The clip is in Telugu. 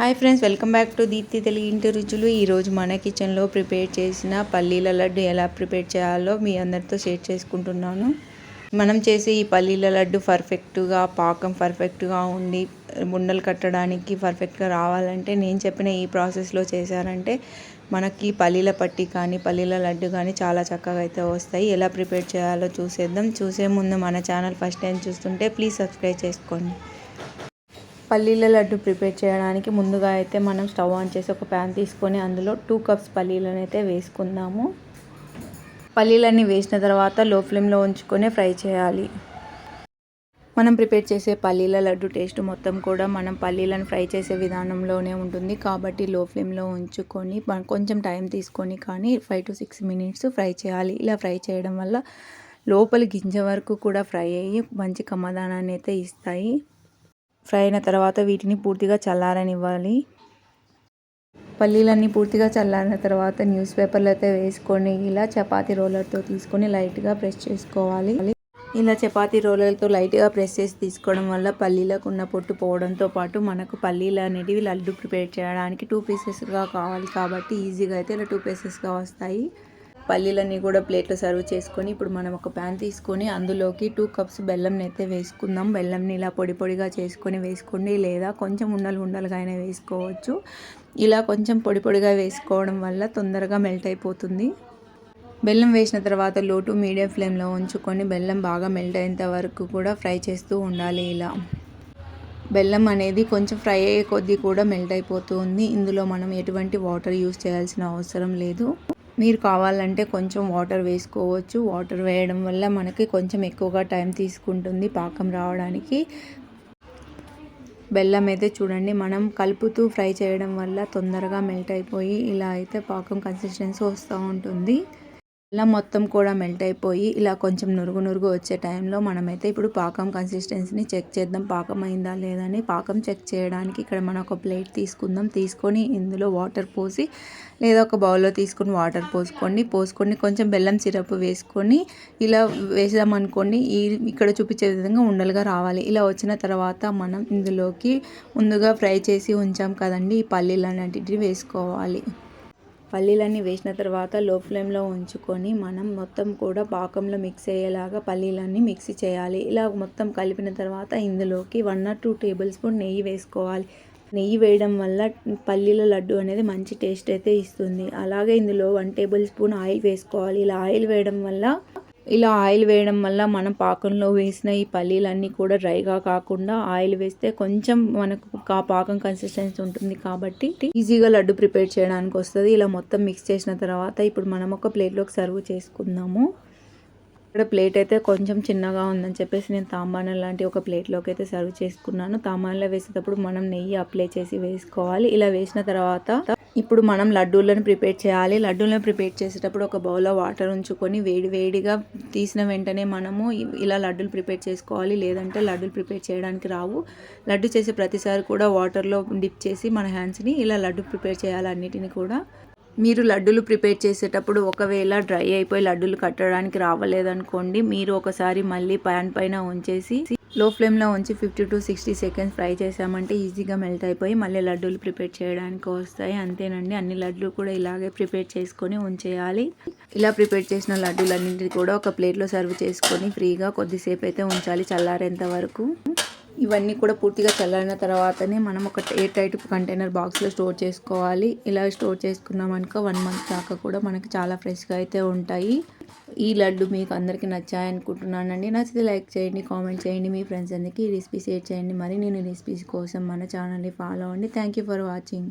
Hi friends welcome back to Deepthi Telugu ఇంటి రుచులు. ఈరోజు మన కిచెన్లో ప్రిపేర్ చేసిన పల్లీల లడ్డు ఎలా ప్రిపేర్ చేయాలో మీ అందరితో షేర్ చేసుకుంటున్నాను. మనం చేసే ఈ పల్లీల లడ్డు పర్ఫెక్ట్గా పాకం పర్ఫెక్ట్గా ఉండి ఉండలు కట్టడానికి పర్ఫెక్ట్గా రావాలంటే నేను చెప్పిన ఈ ప్రాసెస్లో చేశారంటే మనకి పల్లీల పట్టి కానీ పల్లీల లడ్డు కానీ చాలా చక్కగా అయితే వస్తాయి. ఎలా ప్రిపేర్ చేయాలో చూసేద్దాం. చూసే ముందు మన ఛానల్ ఫస్ట్ టైం చూస్తుంటే ప్లీజ్ సబ్స్క్రైబ్ చేసుకోండి. పల్లీల లడ్డు ప్రిపేర్ చేయడానికి ముందుగా అయితే మనం స్టవ్ ఆన్ చేసి ఒక ప్యాన్ తీసుకొని అందులో టూ కప్స్ పల్లీలను అయితే వేసుకుందాము. పల్లీలన్నీ వేసిన తర్వాత లో ఫ్లేమ్లో ఉంచుకొని ఫ్రై చేయాలి. మనం ప్రిపేర్ చేసే పల్లీల లడ్డు టేస్ట్ మొత్తం కూడా మనం పల్లీలను ఫ్రై చేసే విధానంలోనే ఉంటుంది. కాబట్టి లో ఫ్లేమ్లో ఉంచుకొని కొంచెం టైం తీసుకొని కానీ five to six minutes fry చేయాలి. ఇలా ఫ్రై చేయడం వల్ల లోపలి గింజ వరకు కూడా ఫ్రై అయ్యి మంచి కమ్మదానాన్ని అయితే ఇస్తాయి. ఫ్రై అయిన తర్వాత వీటిని పూర్తిగా చల్లారనివ్వాలి. పల్లీలన్నీ పూర్తిగా చల్లారిన తర్వాత న్యూస్ పేపర్లు అయితే వేసుకొని ఇలా చపాతీ రోలర్తో తీసుకొని లైట్గా ప్రెస్ చేసుకోవాలి. ఇలా చపాతీ రోలర్తో లైట్గా ప్రెస్ చేసి తీసుకోవడం వల్ల పల్లీలకు ఉన్న పొట్టు పోవడంతో పాటు మనకు పల్లీలు అనేటివి లడ్డు ప్రిపేర్ చేయడానికి టూ పీసెస్గా కావాలి కాబట్టి ఈజీగా అయితే ఇలా టూ పీసెస్గా వస్తాయి. పల్లీలన్నీ కూడా ప్లేట్లో సర్వ్ చేసుకొని ఇప్పుడు మనం ఒక ప్యాన్ తీసుకొని అందులోకి టూ కప్స్ బెల్లంని అయితే వేసుకుందాం. బెల్లంని ఇలా పొడి పొడిగా చేసుకొని వేసుకోండి. లేదా కొంచెం ఉండలు ఉండలుగా అయినా వేసుకోవచ్చు. ఇలా కొంచెం పొడి పొడిగా వేసుకోవడం వల్ల తొందరగా మెల్ట్ అయిపోతుంది. బెల్లం వేసిన తర్వాత లోటు మీడియం ఫ్లేమ్లో ఉంచుకొని బెల్లం బాగా మెల్ట్ అయ్యేంత వరకు కూడా ఫ్రై చేస్తూ ఉండాలి ఇలా. బెల్లం అనేది కొంచెం ఫ్రై అయ్యే కొద్దీ కూడా మెల్ట్ అయిపోతుంది. ఇందులో మనం ఎటువంటి వాటర్ యూస్ చేయాల్సిన అవసరం లేదు. మీరు కావాలంటే కొంచెం వాటర్ వేసుకోవచ్చు. వాటర్ వేయడం వల్ల మనకి కొంచెం ఎక్కువగా టైం తీసుకుంటుంది పాకం రావడానికి. బెల్లం అయితే చూడండి మనం కలుపుతూ ఫ్రై చేయడం వల్ల తొందరగా మెల్ట్ అయిపోయి ఇలా అయితే పాకం కన్సిస్టెన్సీ వస్తూ ఉంటుంది. ఇలా మొత్తం కూడా మెల్ట్ అయిపోయి ఇలా కొంచెం నురుగు నురుగు వచ్చే టైంలో మనమైతే ఇప్పుడు పాకం కన్సిస్టెన్సీని చెక్ చేద్దాం. పాకం అయిందా లేదని పాకం చెక్ చేయడానికి ఇక్కడ మనం ఒక ప్లేట్ తీసుకుందాం. తీసుకొని ఇందులో వాటర్ పోసి లేదా ఒక బౌల్లో తీసుకొని వాటర్ పోసుకోండి. పోసుకొని కొంచెం బెల్లం సిరప్ వేసుకొని ఇలా వేసామనుకోండి ఈ ఇక్కడ చూపించే విధంగా ఉండలుగా రావాలి. ఇలా వచ్చిన తర్వాత మనం ఇందులోకి ముందుగా ఫ్రై చేసి ఉంచాం కదండి ఈ పల్లీలు అనేటివి వేసుకోవాలి. పల్లీలన్నీ వేసిన తర్వాత లో ఫ్లేమ్లో ఉంచుకొని మనం మొత్తం కూడా పాకంలో మిక్స్ అయ్యేలాగా పల్లీలన్నీ మిక్సీ చేయాలి. ఇలా మొత్తం కలిపిన తర్వాత ఇందులోకి one or two tablespoon నెయ్యి వేసుకోవాలి. నెయ్యి వేయడం వల్ల పల్లీల లడ్డు అనేది మంచి టేస్ట్ అయితే ఇస్తుంది. అలాగే ఇందులో వన్ టేబుల్ స్పూన్ ఆయిల్ వేసుకోవాలి. ఇలా ఆయిల్ వేయడం వల్ల ఇలా ఆయిల్ వేయడం వల్ల మనం పాకంలో వేసిన ఈ పల్లీలన్నీ కూడా డ్రైగా కాకుండా ఆయిల్ వేస్తే కొంచెం మనకు కా పాకం కన్సిస్టెన్సీ ఉంటుంది కాబట్టి ఈజీగా లడ్డు ప్రిపేర్ చేయడానికి వస్తుంది. ఇలా మొత్తం మిక్స్ చేసిన తర్వాత ఇప్పుడు మనం ఒక ప్లేట్లోకి సర్వ్ చేసుకుందాము. ఇక్కడ ప్లేట్ అయితే కొంచెం చిన్నగా ఉందని చెప్పేసి నేను తాంబాణం లాంటి ఒక ప్లేట్లోకి అయితే సర్వ్ చేసుకున్నాను. తాంబాణంలో వేసేటప్పుడు మనం నెయ్యి అప్లై చేసి వేసుకోవాలి. ఇలా వేసిన తర్వాత ఇప్పుడు మనం లడ్డూలను ప్రిపేర్ చేయాలి. లడ్డూలను ప్రిపేర్ చేసేటప్పుడు ఒక బౌల్లో వాటర్ ఉంచుకొని వేడి వేడిగా తీసిన వెంటనే మనము ఇలా లడ్డూలు ప్రిపేర్ చేసుకోవాలి. లేదంటే లడ్డూలు ప్రిపేర్ చేయడానికి రావు. లడ్డు చేసే ప్రతిసారి కూడా వాటర్లో డిప్ చేసి మన హ్యాండ్స్ని ఇలా లడ్డు ప్రిపేర్ చేయాలి అన్నిటిని కూడా. మీరు లడ్డూలు ప్రిపేర్ చేసేటప్పుడు ఒకవేళ డ్రై అయిపోయి లడ్డూలు కట్టడానికి రావలేదనుకోండి మీరు ఒకసారి మళ్ళీ ప్యాన్ పైన ఉంచేసి లో ఫ్లేమ్లో ఉంచి fifty to sixty seconds fry చేసామంటే ఈజీగా మెల్ట్ అయిపోయి మళ్ళీ లడ్డూలు ప్రిపేర్ చేయడానికి వస్తాయి. అంతేనండి అన్ని లడ్డూలు కూడా ఇలాగే ప్రిపేర్ చేసుకొని ఉంచేయాలి. ఇలా ప్రిపేర్ చేసిన లడ్డూలన్నింటినీ కూడా ఒక ప్లేట్లో సర్వ్ చేసుకొని ఫ్రీగా కొద్దిసేపు అయితే ఉంచాలి చల్లారేంత వరకు. ఇవన్నీ కూడా పూర్తిగా చల్లారిన తర్వాతనే మనం ఒక ఎయిర్ టైట్ కంటైనర్ బాక్స్లో స్టోర్ చేసుకోవాలి. ఇలా స్టోర్ చేసుకున్నాం అనుకో వన్ మంత్ దాకా కూడా మనకి చాలా ఫ్రెష్గా అయితే ఉంటాయి. ఈ లడ్డు మీకు అందరికీ నచ్చాయి అనుకుంటున్నానండి నచ్చితే లైక్ చేయండి కామెంట్ చేయండి మీ ఫ్రెండ్స్ అందరికీ ఈ రెసిపీ షేర్ చేయండి. మరి నేను రెసిపీస్ కోసం మన ఛానల్ని ఫాలో అవ్వండి. Thank you for watching.